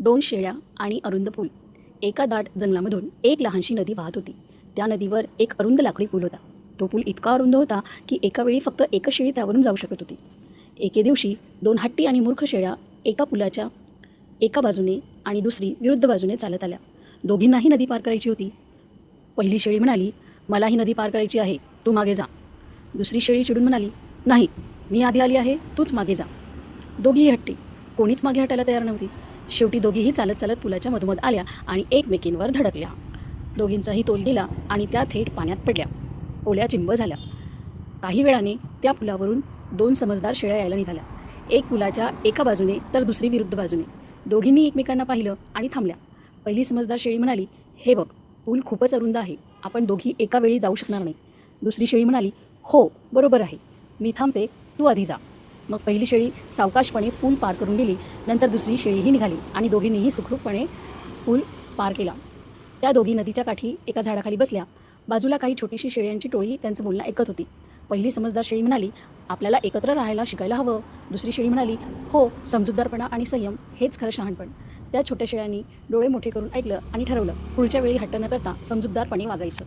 दोन शेळ्या आणि अरुंद पूल. एका दाट जंगलामधून एक लहानशी नदी वाहत होती. त्या नदीवर एक अरुंद लाकडी पूल होता. तो पूल इतका अरुंद होता की एका वेळी फक्त एकच शेळी त्यावरून जाऊ शकत होती. एके दिवशी दोन हट्टी आणि मूर्ख शेळ्या एका पुलाच्या एका बाजूने आणि दुसरी विरुद्ध बाजूने चालत आल्या. दोघींनाही नदी पार करायची होती. पहिली शेळी म्हणाली मला ही नदी पार करायची आहे. तू मागे जा. दुसरी शेळी चिडून म्हणाली नाही मी आधी आली आहे. तूच मागे जा. दोघीही हट्टी. कोणीच मागे हटायला तयार नव्हती. शेवटी दोघीही चालत चालत पुलाच्या मधोमध आल्या आणि एकमेकींवर धडकल्या. दोघींचाही तोल दिला आणि त्या थेट पाण्यात पडल्या. ओल्या चिंब झाल्या. काही वेळाने त्या पुलावरून दोन समजदार शेळ्या यायला निघाल्या. एक पुलाच्या एका बाजूने तर दुसरी विरुद्ध बाजूने. दोघींनी एकमेकांना पाहिलं आणि थांबल्या. पहिली समजदार शेळी म्हणाली हे बघ पूल खूपच अरुंद आहे. आपण दोघी एका वेळी जाऊ शकणार नाही. दुसरी शेळी म्हणाली हो बरोबर आहे. मी थांबते. तू आधी जा. मग पहिली शेळी सावकाशपणे पूल पार करून गेली. नंतर दुसरी शेळीही निघाली आणि दोघींनीही सुखरूपपणे पूल पार केला. त्या दोघी नदीच्या काठी एका झाडाखाली बसल्या. बाजूला काही छोटीशी शेळ्यांची टोळी त्यांचं बोलणं ऐकत होती. पहिली समजदार शेळी म्हणाली आपल्याला एकत्र राहायला शिकायला हवं. दुसरी शेळी म्हणाली हो समजूतदारपणा आणि संयम हेच खरं शहाणपण. त्या छोट्या शेळ्यांनी डोळे मोठे करून ऐकलं आणि ठरवलं पुढच्या वेळी हट्ट न करता समजूतदारपणे वागायचं.